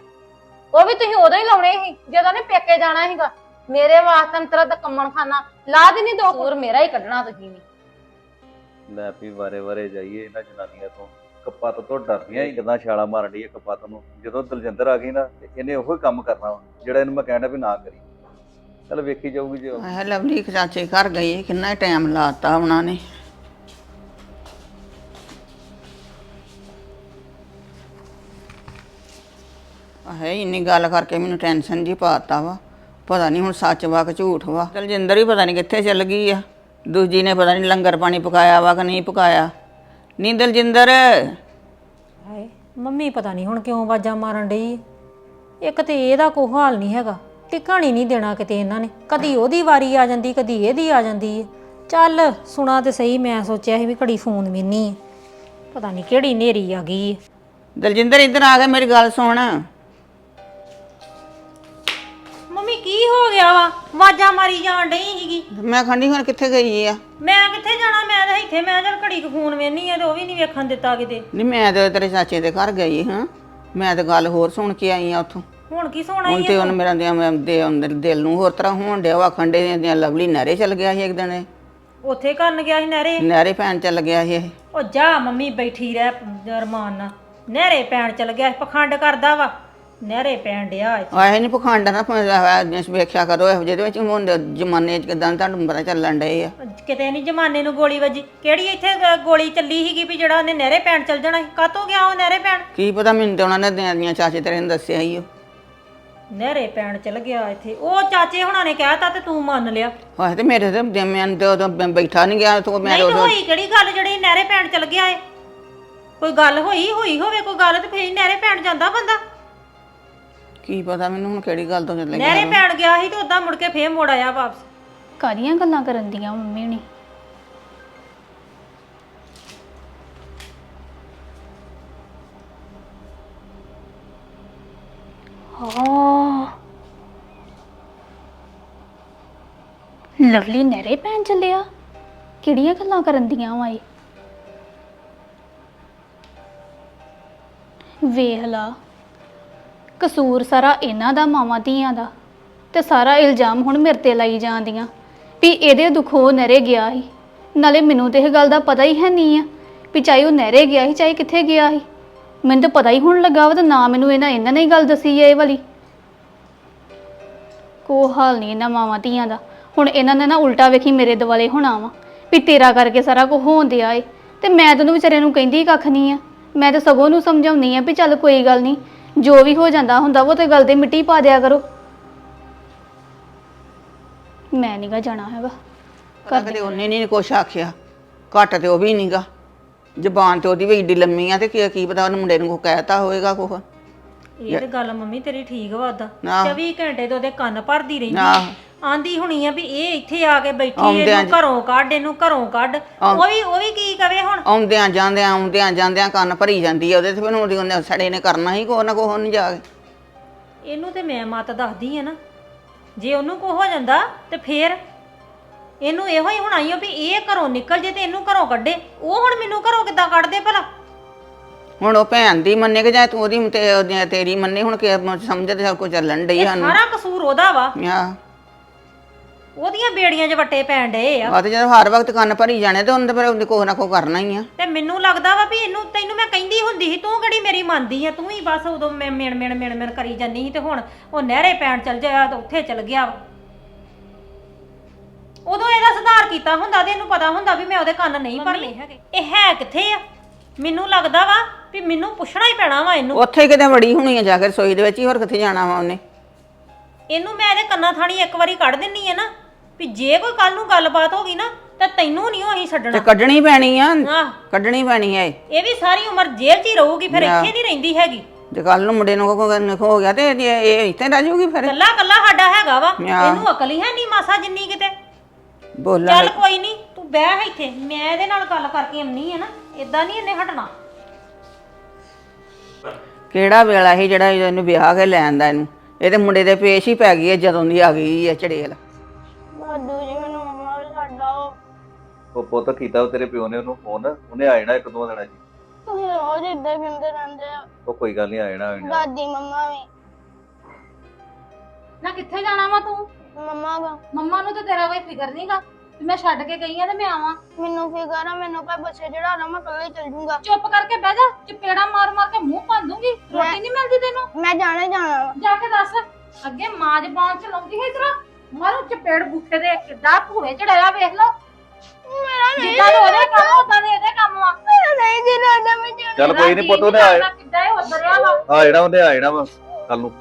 ਉਹ ਵੀ ਤੁਸੀਂ ਉਦੋਂ ਹੀ ਲਾਉਣੇ ਸੀ ਜਦੋਂ ਨੇ ਪੇਕੇ ਜਾਣਾ ਸੀਗਾ। ਮੇਰੇ ਵਾਸਤੇ ਅੰਤਰਾ ਦਾ ਕੰਮਣ ਖਾਨਾ ਲਾ ਦੇਣੀ ਦੋ ਸੂਰ ਮੇਰਾ ਹੀ ਕੱਢਣਾ ਤੁਸੀਂ ਵੀ। ਲੈ ਵੀ ਵਾਰੇ ਵਾਰੇ ਜਾਈਏ ਇਹਨਾਂ ਜਨਾਨੀਆਂ ਤੋਂ। ਕਪੱਤ ਤੋਂ ਡਰਦੀਆਂ ਹੀ ਕਿਦਾਂ ਛਾਲਾ ਮਾਰਨ ਦੀ ਕਪੱਤ ਨੂੰ। ਜਦੋਂ ਦਲਜਿੰਦਰ ਆ ਗਈ ਨਾ ਤੇ ਇਹਨੇ ਉਹੋ ਹੀ ਕੰਮ ਕਰਨਾ ਵਾ ਜਿਹੜਾ ਇਹਨੂੰ ਮੈਂ ਕਹਿਣਾ ਵੀ ਨਾ ਕਰੀ। ਚਲ ਵੇਖੀ ਜਾਊਗੀ ਜੇ ਆਹ ਲਵਲੀ ਚਾਚੇ ਘਰ ਗਈ ਕਿੰਨਾ ਟਾਈਮ ਲਾਤਾ ਉਹਨਾਂ ਨੇ। ਆਹ ਇੰਨੀ ਗੱਲ ਕਰਕੇ ਮੈਨੂੰ ਟੈਨਸ਼ਨ ਜੀ ਪਾਤਾ ਵਾ। ਪਤਾ ਨਹੀਂ ਹੁਣ ਸੱਚ ਵਾ ਕਿ ਝੂਠ ਵਾ। ਦਲਜਿੰਦਰ ਹੀ ਪਤਾ ਨਹੀਂ ਕਿੱਥੇ ਚੱਲ ਗਈ ਆ। ਦੂਜੀ ਨੇ ਪਤਾ ਨਹੀਂ ਲੰਗਰ ਪਾਣੀ ਪਕਾਇਆ ਵਾ ਕਿ ਨਹੀਂ ਪਕਾਇਆ। ਨਹੀਂ ਦਲਜਿੰਦਰ? ਹਾਏ ਮੰਮੀ ਪਤਾ ਨਹੀਂ ਹੁਣ ਕਿਉਂ ਆਵਾਜ਼ਾਂ ਮਾਰਨ ਡਈ। ਹੈ। ਇੱਕ ਤੇ ਇਹਦਾ ਕੋਈ ਹਾਲ ਨਹੀਂ ਹੈਗਾ। ਟਿਕਾਣੀ ਨਹੀਂ ਦੇਣਾ ਕਿਤੇ ਇਹਨਾਂ ਨੇ। ਕਦੀ ਉਹਦੀ ਵਾਰੀ ਆ ਜਾਂਦੀ ਕਦੀ ਇਹਦੀ ਆ ਜਾਂਦੀ ਹੈ ਚੱਲ ਸੁਣਾ ਤੇ ਸਹੀ ਮੈਂ ਸੋਚਿਆ ਸੀ ਵੀ ਘੜੀ ਫੋਨ ਮਿੰਨੀ ਪਤਾ ਨਹੀਂ ਕਿਹੜੀ ਨੇਰੀ ਆ ਗਈ ਹੈ ਦਲਜਿੰਦਰ ਇੱਧਰ ਆ ਕੇ ਮੇਰੀ ਗੱਲ ਸੁਣ। ਮੰਮੀ ਕੀ ਹੋ ਗਿਆ ਵਾ? ਆਵਾਜ਼ਾਂ ਮਾਰੀ ਜਾਣ ਡਈ ਸੀਗੀ। ਮੈਂ ਖੰਡੀ ਹੁਣ ਕਿੱਥੇ ਗਈ ਆ? ਮੈਂ ਕਿੱਥੇ ਜਾਣਾ? ਮੈਂ ਤਾਂ ਇੱਥੇ ਮੈਂ ਚੱਲ ਘੜੀ ਕੁ ਫੋਨ ਵੇਨੀ ਆ ਤੇ ਉਹ ਵੀ ਨਹੀਂ ਵੇਖਣ ਦਿੱਤਾ ਕਿਤੇ। ਨਹੀਂ ਮੈਂ ਤੇ ਤੇਰੇ ਚਾਚੇ ਦੇ ਘਰ ਗਈ ਹਾਂ। ਮੈਂ ਤਾਂ ਗੱਲ ਹੋਰ ਸੁਣ ਕੇ ਆਈ ਆ ਉੱਥੋਂ। ਹੁਣ ਕੀ ਸੋਣਾ ਹੁਣ ਤੇ ਉਹਨ ਮੇਰਾ ਦੇ ਦੇ ਅੰਦਰ ਦਿਲ ਨੂੰ ਹੋਰ ਤਰ੍ਹਾਂ ਹੋਣ ਡਿਆ ਵਾ ਖੰਡੇ ਦੀਆਂ ਲਵਲੀ ਨਹਿਰੇ ਚਲ ਗਿਆ ਸੀ ਇੱਕ ਦਿਨ। ਇਹ। ਉੱਥੇ ਕਰਨ ਗਿਆ ਸੀ ਨਹਿਰੇ? ਨਹਿਰੇ ਪੈਣ ਚੱਲ ਗਿਆ ਸੀ ਇਹ। ਉਹ ਜਾ ਮੰਮੀ ਬੈਠੀ ਰਹਿ ਰਮਾਨ ਨਾਲ। ਨਹਿਰੇ ਪੈਣ ਚਲ ਗਿਆ ਸੀ, ਪਖੰਡ ਕਰਦਾ ਵਾ। ਨਹਿਰੇ ਪੈਣ ਡਿਆ। ਆਏ ਨਹੀਂ ਪਖੰਡ ਨਾ ਪ- ਵੇਖਿਆ ਕਰੋ ਇਹੋ ਜਿਹੇ ਦੇ ਵਿੱਚ ਹੁਣ ਦੇ ਜ਼ਮਾਨੇ 'ਚ ਕਿਦਾਂ ਤੁਹਾਨੂੰ ਪਤਾ ਚੱਲਣ ਡਏ ਆ। ਕਿਤੇ ਨਹੀਂ ਜਮਾਨੇ ਨੂੰ ਗੋਲੀ ਵੱਜੀ। ਕਿਹੜੀ ਇੱਥੇ ਗ- ਗੋਲੀ ਚੱਲੀ ਸੀਗੀ ਵੀ ਜਿਹੜਾ ਉਹਨੇ ਨਹਿਰੇ ਪੈਣ ਚਲ ਜਾਣਾ ਸੀ? ਕਾਤੋਂ ਗਿਆ ਉਹ ਨਹਿਰੇ ਪੈਣ? ਕੀ ਪਤਾ ਮੈਨੂੰ ਤੇ ਉਹਨਾਂ ਨੇ ਦੀਆਂ ਦੀਆਂ ਚਾਚੇ ਤੇਰੇ ਨੇ ਦੱਸਿਆ ਹੀ ਉਹ। ਨਹਿਰੇ ਪੈਣ ਚਲ ਗਿਆ ਇੱਥੇ। ਉਹ ਚਾਚੇ ਹੁਣਾਂ ਨੇ ਕਹਿਤਾ ਤੇ ਤੂੰ ਮੰਨ ਲਿਆ। ਆਏ ਤੇ ਮੇਰੇ ਤੇ ਦੇ- ਮੈਂ ਤੇ ਉਦੋਂ ਬ- ਬੈਠਾ ਨਹੀਂ ਗਿਆ ਤੂੰ ਮੈਂ ਨਹੀਂ ਤੇ ਉਦੋਂ ਹੋਈ ਕਿਹੜੀ ਗੱਲ ਜਿਹੜੀ ਨਹਿਰੇ ਪੈਣ ਚਲ ਗਿਆ ਏ? ਕੋਈ ਗੱਲ ਹੋਈ ਹੋਈ ਹੋਵੇ ਕੋਈ ਗੱਲ ਤੇ ਫੇਰ ਹੀ ਨਹਿਰੇ ਪੈਣ ਜਾਂਦਾ ਬੰਦਾ। ਕੀ ਪਤਾ ਮੈਨੂੰ ਹੁਣ ਕਿਹੜੀ ਗੱਲ ਤੋਂ ਚੱਲ ਗਿਆ ਨਹਿਰੇ ਪੈਣ ਗਿਆ ਸੀ ਤੇ ਉਦਾਂ ਮੁੜ ਕੇ ਫੇਰ ਮੁੜ ਆਇਆ ਵਾਪਸ। ਕਾਰੀਆਂ ਗੱਲਾਂ ਕਰਨ ਦੀਆਂ ਮੰਮੀ ਹੁਣੀ? ਹਾਂ ਲਵਲੀ ਨਹਿਰੇ ਪੈਣ ਚੱਲਿਆ? ਕਿਹੜੀਆਂ ਗੱਲਾਂ ਕਰਨ ਦੀਆਂ ਵਾਏ ਵੇਖ ਲਾ, ਕਸੂਰ ਸਾਰਾ ਇਹਨਾਂ ਦਾ, ਮਾਵਾਂ ਧੀਆਂ ਦਾ, ਤੇ ਸਾਰਾ ਇਲਜ਼ਾਮ ਹੁਣ ਮੇਰੇ ਤੇ ਲਾਈ ਜਾਂਦੀਆਂ, ਵੀ ਇਹਦੇ ਦੁਖੋ ਨਰੇ ਗਿਆ ਸੀ। ਨਾਲੇ ਮੈਨੂੰ ਤੇ ਇਹ ਗੱਲ ਦਾ ਪਤਾ ਹੀ ਹੈ ਨਹੀਂ ਆ, ਵੀ ਚਾਹੇ ਉਹ ਨਹਿਰੇ ਗਿਆ ਸੀ, ਚਾਹੇ ਕਿੱਥੇ ਗਿਆ ਸੀ। ਮੈਨੂੰ ਤਾਂ ਪਤਾ ਹੀ ਹੁਣ ਲੱਗਾ ਵਾ ਤਾਂ ਨਾ ਮੈਨੂੰ ਇਹਨਾਂ ਇਹਨਾਂ ਨੇ ਹੀ ਗੱਲ ਦੱਸੀ ਹੈ ਇਹ ਵਾਲੀ। ਕੋ ਹਾਲ ਨਹੀਂ ਇਹਨਾਂ ਮਾਵਾਂ ਧੀਆਂ ਦਾ। ਹੁਣ ਇਹਨਾਂ ਨੇ ਨਾ ਉਲਟਾ ਵੇਖੀ ਮੇਰੇ ਦਿਵਾਲੇ ਹੋਣਾ ਵਾ ਵੀ ਤੇਰਾ ਕਰਕੇ ਸਾਰਾ ਕੁਝ ਹੋਣ ਦਿਆ ਏ। ਤੇ ਮੈਂ ਤੈਨੂੰ ਵਿਚਾਰੇ ਨੂੰ ਕਹਿੰਦੀ ਕੱਖ ਨਹੀਂ ਆ। ਮੈਂ ਤਾਂ ਸਗੋਂ ਨੂੰ ਸਮਝਾਉਣੀ ਆ ਵੀ ਚੱਲ ਕੋਈ ਗੱਲ ਨਹੀਂ ਜੋ ਵੀ ਹੋ ਜਾਂਦਾ ਹੁੰਦਾ ਉਹ ਤੇ ਗੱਲ ਤੇ ਮਿੱਟੀ ਪਾ ਦਿਆ ਕਰੋ। ਮੈਂ ਨਹੀਂਗਾ ਜਾਣਾ ਹੈਗਾ। ਕਦੇ ਉਹਨੇ ਨਹੀਂ ਕੁਛ ਆਖਿਆ ਘੱਟ ਤੇ ਉਹ ਵੀ ਨਹੀਂਗਾ ਜ਼ਬਾਨ ਤੇ ਉਹਦੀ ਵੀ ਏਡੀ ਲੰਮੀ ਆ ਤੇ ਕੀ ਕੀ ਪਤਾ ਉਹਨੇ ਮੁੰਡੇ ਨੂੰ ਕੋ ਕਹਿਤਾ ਹੋਵੇਗਾ ਕੁਛ। ਇਹ ਤੇ ਗੱਲ ਮੰਮੀ ਤੇਰੀ ਠੀਕ ਵਾ ਉਦਾਂ ਆਹ। 24 ਘੰਟੇ ਤੇ ਉਹਦੇ ਕੰਨ ਭਰਦੀ ਰਹਿੰਦੀ ਆਹ। ਆਂਦੀ ਹੁਣੀ ਆ ਵੀ ਇਹ ਇੱਥੇ ਆ ਕੇ ਬੈਠੀ ਆਉਂਦਿਆਂ ਇਹਨੂੰ ਘਰੋਂ ਕੱਢ ਇਹਨੂੰ ਘਰੋਂ ਕੱਢ। ਉਹ ਵੀ ਉਹ ਵੀ ਕੀ ਕਵੇ ਹੁਣ? ਆਉਂਦਿਆਂ ਜਾਂਦਿਆਂ ਆਉਂਦਿਆਂ ਜਾਂਦਿਆਂ ਕੰਨ ਭਰੀ ਜਾਂਦੀ ਆ ਉਹਦੇ ਤੇ ਫਿਰ ਉਹਦੀ ਉਹਨੇ ਸੜੇ ਨੇ ਕਰਨਾ ਹੀ ਕੋ ਨਾ ਕੋ ਨਹੀਂ ਜਾ ਕੇ। ਇਹਨੂੰ ਤੇ ਮੈਂ ਮਤ ਦੱਸਦੀ ਆ ਨਾ। ਜੇ ਉਹਨੂੰ ਕੋ ਹੋ ਜਾਂਦਾ ਤੇ ਫੇਰ ਇਹਨੂੰ ਇਹੋ ਹੀ ਹੋਣਾ ਆ ਵੀ ਇਹ ਘਰੋਂ ਨਿਕਲ ਜੇ ਤੇ ਇਹਨੂੰ ਘਰੋਂ ਕੱਢੇ। ਉਹ ਹੁਣ ਮੈਨੂੰ ਘਰੋਂ ਕਿੱਦਾਂ ਕੱਢਦੇ ਭਲਾ? ਹੁਣ ਉਹ ਭੈਣ ਦੀ ਮੰਨੇ ਕਿ ਜਾਂ ਤੂੰ ਉਹਦੀ ਤੇ ਤੇਰੀ ਮੰਨੇ ਹੁਣ ਕਿ ਸਮਝਦੇ ਸਭ ਕੁਝ ਚੱਲਣ ਡਈ ਇਹ ਸਾਨੂੰ। ਸਾਰਾ ਕਸੂਰ ਉਹਦਾ ਵਾ। ਆ। ਉਹਦੀਆਂ ਬੇੜੀਆਂ 'ਚ ਵੱਟੇ ਪੈਣ ਡਏ ਆ। ਆ ਤੇ ਜਦੋਂ ਹਰ ਵਕਤ ਕੰਨ ਭਰੀ ਜਾਣੇ ਤੇ ਉਹਨੇ ਤਾਂ ਫਿਰ ਉਹਨੇ ਕੋਹ ਨਾ ਕੋ ਕਰਨਾ ਹੀ ਆ। ਤੇ ਮੈਨੂੰ ਲੱਗਦਾ ਵਾ ਵੀ ਇਹਨੂੰ ਤੈਨੂੰ ਮੈਂ ਕਹਿੰਦੀ ਹੁੰਦੀ ਸੀ ਤੂੰ ਕਿਹੜੀ ਮੇਰੀ ਮੰਨਦੀ ਆ? ਤੂੰ ਹੀ ਬਸ ਉਦੋਂ ਮੈਂ ਮਿਣ ਮਿਣ ਮਿਣ ਮਿਣ ਕਰੀ ਜਾਂਦੀ ਸੀ ਤੇ ਹੁਣ ਉਹ ਨਹਿਰੇ ਪੈਣ ਚਲ ਜਾਇਆ ਤੇ ਉੱਥੇ ਚਲ ਗਿਆ ਵਾ। ਉਦੋਂ ਇਹਦਾ ਸੁਧਾਰ ਕੀਤਾ ਹੁੰਦਾ ਤੇ ਇਹਨੂੰ ਪਤਾ ਹੁੰਦਾ ਵੀ ਮੈਂ ਉਹਦੇ ਕੰਨ ਨਹੀਂ ਭਰਨੇ ਹੈਗੇ। ਇਹ ਹੈ ਕਿੱਥੇ ਆ? ਮੈਨੂੰ ਲੱਗਦਾ ਵਾ ਵੀ ਮੈਨੂੰ ਪੁੱਛਣਾ ਹੀ ਪੈਣਾ ਵਾ ਇਹਨੂੰ। ਉੱਥੇ ਕਿਤੇ ਵੜੀ ਹੋਣੀ ਆ ਜਾ ਕੇ ਰਸੋਈ ਦੇ ਵਿੱਚ ਹੀ ਹੋਰ ਕਿੱਥੇ ਜਾਣਾ ਵਾ ਉਹਨੇ? ਇਹਨੂੰ ਮੈਂ ਇਹਦੇ ਕੰਨਾਂ ਥਾਣੀ ਇੱਕ ਵਾਰੀ ਕੱਢ ਦਿੰਨੀ ਆ ਨਾ ਵੀ ਜੇ ਕੋਈ ਕੱਲ ਨੂੰ ਗੱਲਬਾਤ ਹੋ ਗਈ ਨਾ ਤੇ ਤੈਨੂੰ ਨਹੀਂ ਉਹੀ ਤੇ ਛੱਡਣਾ ਕੱਢਣੀ ਪੈਣੀ ਆ? ਆਹ। ਕੱਢਣੀ ਪੈਣੀ ਆ ਇਹ? ਇਹ ਵੀ ਸਾਰੀ ਉਮਰ ਜੇਲ੍ਹ 'ਚ ਹੀ ਰਹੂਗੀ ਫਿਰ। ਇੱਥੇ ਨਹੀਂ ਰਹਿੰਦੀ ਹੈਗੀ। ਜੇ ਕੱਲ ਨੂੰ ਮੁੰਡੇ ਨੂੰ ਕੋਈ ਹੋ ਗਿਆ ਤੇ ਇਹ ਇਹ ਇੱਥੇ ਰਹਿ ਜਾਊਗੀ ਫਿਰ। ਕੱਲਾ ਕੱਲਾ ਸਾਡਾ ਹੈਗਾ ਵਾ। ਇਹਨੂੰ ਅਕਲ ਹੀ ਹੈ ਨਹੀਂ ਮਾਸਾ ਜਿੰਨੀ ਕਿਤੇ। ਬੋਲਣ ਚੱਲ ਕੋਈ ਨਹੀਂ ਤੂੰ ਬਹਿ ਇੱਥੇ। ਮੈਂ ਇਹਦੇ ਨਾਲ ਗੱਲ ਕਰਕੇ ਆਉਣੀ ਹੈ ਨਾ। ਇਦਾਂ ਨਹੀਂ ਇਹਨੇ ਹਟਣਾ। ਕਿਹੜਾ ਵੇਲਾ ਸੀ ਜਿਹੜਾ ਇਹਨੂੰ ਵਿਆਹ ਕੇ ਲੈਣ ਦਾ ਇਹਨੂੰ? ਇਹਦੇ ਮੁੰਡੇ ਦੇ ਪੇਸ਼ ਹੀ ਪੈ ਗਈ ਹੈ ਜਦੋਂ ਦੀ ਆ ਗਈ ਹੈ ਚੜੇਲ ਦਾਦੂ ਜੀ ਮੈਨੂੰ ਮੰਮਾ ਵੀ ਸਾਡਾ ਉਹ ਪੁੱਤ ਕੀਤਾ ਉਹ ਤੇਰੇ ਪਿਓ ਨੇ ਉਹਨੂੰ ਫੋਨ ਉਹਨੇ ਆ ਜਾਣਾ ਇੱਕ ਦੋ ਦਿਨਾਂ 'ਚ ਤੁਸੀਂ ਰੋਜ਼ ਇੱਦਾਂ ਹੀ ਕਹਿੰਦੇ ਰਹਿੰਦੇ ਆ ਉਹ ਕੋਈ ਗੱਲ ਨਹੀਂ ਆ ਜਾਣਾ ਆ ਜਾਣਾ। ਦਾਦੀ ਮੰਮਾ ਵੀ। ਨਾ ਕਿੱਥੇ ਜਾਣਾ ਵਾ ਤੂੰ? ਮੰਮਾ ਮੰਮਾ ਨੂੰ ਤੇ ਤੇਰਾ ਕੋਈ ਫਿਕਰ ਨਹੀਂਗਾ ਵੀ ਮੈਂ ਛੱਡ ਕੇ ਗਈ ਆ ਤੇ ਮੈਂ ਆਵਾਂ। ਮੈਨੂੰ ਫਿਕਰ ਆ ਮੈਨੂੰ ਕੋਈ ਬੱਚੇ ਜਿਹੜਾ ਨਾ ਮੈਂ ਇਕੱਲੇ ਚੱਲ ਜੂੰਗਾ। ਚੁੱਪ ਕਰਕੇ ਬਹਿ ਜਾ ਚਪੇੜਾ ਮਾਰ ਮਾਰ ਕੇ ਮੂੰਹ ਭੰਨ ਦੂੰਗੀ ਰੋਟੀ ਨਹੀਂ ਮਿਲਦੀ ਤੈਨੂੰ। ਮੈਂ ਜਾਣਾ ਹੀ ਜਾਣਾ ਵਾ। ਜਾ ਕੇ ਦੱਸ ਅੱਗੇ ਮਾਂ ਜ਼ਬਾਨ ਚਲਾਉਂਦੀ ਹੈ ਇਤਰਾ ਮਾਰੂ ਚਪੇੜ ਬੁੱਥੇ ਦੇ ਕਿੱਡਾ ਭੂਏ ਚੜਾਇਆ ਵੇਖ ਲਓ। ਮੇਰਾ ਨਹੀਂ ਜਿੱਦਾਂ ਦੇ ਉਹਦੇ ਕੰਮ ਉਦਾਂ ਦੇ ਇਹਦੇ ਕੰਮ ਵਾ ਮੇਰਾ ਨਹੀਂ ਜੀ ਰਹਿੰਦਾ ਮੈਂ ਜਾਣਾ ਚੱਲ ਕੋਈ ਨਹੀਂ ਪੁੱਤ ਉਹਨੇ ਆ ਇਹਦਾ ਕਿੱਦਾਂ ਇਹ ਉਧਰਿਆ ਵਾ। ਆ ਜਾਣਾ ਉਹਨੇ ਆ ਜਾਣਾ ਵਾ ਕੱਲ ਨੂੰ।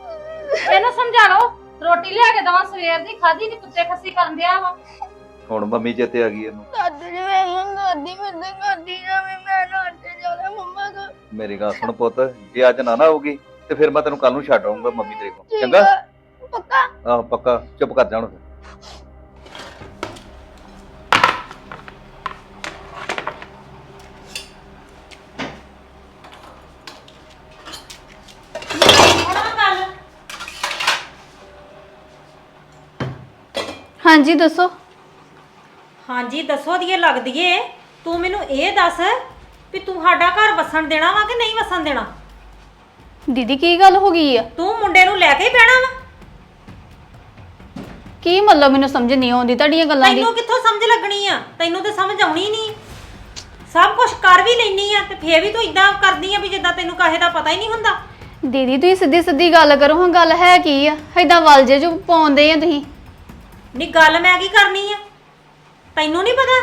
ਇਹਨੂੰ ਸਮਝਾ ਲਓ। ਰੋਟੀ ਲਿਆ ਕੇ ਦਵਾਂ ਸਵੇਰ ਦੀ ਖਾਧੀ ਨਹੀਂ ਕੁੱਤੇ ਖੱਸੀ ਕਰਨ ਦਿਆ ਵਾ। ਹੁਣ ਮੰਮੀ ਚੇਤੇ ਆ ਗਈ ਇਹਨੂੰ। ਦਾਦੂ ਜੀ ਮੈਨੂੰ ਦਾਦੀ ਮੈਨੂੰ ਕਰਦੀ ਜਾਵੇ ਮੈਂ ਨਾ ਅੱਡੇ ਜਾਣਾ ਮੰਮਾ ਦਾ ਮੇਰੀ ਗੱਲ ਸੁਣ ਪੁੱਤ ਜੇ ਅੱਜ ਨਾ ਨਾ ਆਊਗੀ ਤੇ ਫਿਰ ਮੈਂ ਤੈਨੂੰ ਕੱਲ ਨੂੰ ਛੱਡ ਆਊਂਗਾ ਮੰਮੀ ਤੇਰੇ ਕੋਲ। ਚੰਗਾ? ਪੱਕਾ? ਆਹ ਪੱਕਾ। ਚੁੱਪ ਕਰ ਜਾ ਹੁਣ ਫਿਰ ਹੁਣ ਗੱਲ ਹਾਂਜੀ ਦੱਸੋ। ਹਾਂਜੀ ਦੱਸੋ ਦੀਏ ਲੱਗਦੀ ਏ। ਤੂੰ ਮੈਨੂੰ ਇਹ ਦੱਸ ਵੀ ਤੂੰ ਸਾਡਾ ਘਰ ਵਸਣ ਦੇਣਾ ਵਾ ਕਿ ਨਹੀਂ ਵਸਣ ਦੇਣਾ? ਦੀਦੀ ਕੀ ਗੱਲ ਹੋ ਗਈ ਆ? ਤੂੰ ਮੁੰਡੇ ਨੂੰ ਲੈ ਕੇ ਹੀ ਬਹਿਣਾ ਵਾ? ਕੀ ਮਤਲਬ ਮੈਨੂੰ ਸਮਝ ਨਹੀਂ ਆਉਂਦੀ ਤੁਹਾਡੀਆਂ ਗੱਲਾਂ ਦੀ? ਤੈਨੂੰ ਕਿੱਥੋਂ ਸਮਝ ਲੱਗਣੀ ਆ? ਤੈਨੂੰ ਤੇ ਸਮਝ ਆਉਣੀ ਨਹੀਂ। ਸਭ ਕੁਝ ਕਰ ਵੀ ਲੈਣੀ ਆ ਤੇ ਫੇਰ ਵੀ ਤੂੰ ਇਦਾਂ ਕਰਦੀ ਆ ਵੀ ਜਿੱਦਾਂ ਤੈਨੂੰ ਕਾਹੇ ਦਾ ਪਤਾ ਹੀ ਨਹੀਂ ਹੁੰਦਾ। ਦੀਦੀ ਤੁਸੀਂ ਸਿੱਧੀ ਸਿੱਧੀ ਗੱਲ ਕਰੋ ਹਾਂ ਗੱਲ ਹੈ ਕੀ ਆ? ਏਦਾਂ ਵਲ ਜੇ ਜੋ ਪਾਉਂਦੇ ਆ ਤੁਸੀਂ। ਨਹੀਂ ਗੱਲ ਮੈਂ ਕੀ ਕਰਨੀ ਆ? ਤੈਨੂੰ ਨਹੀਂ ਪਤਾ?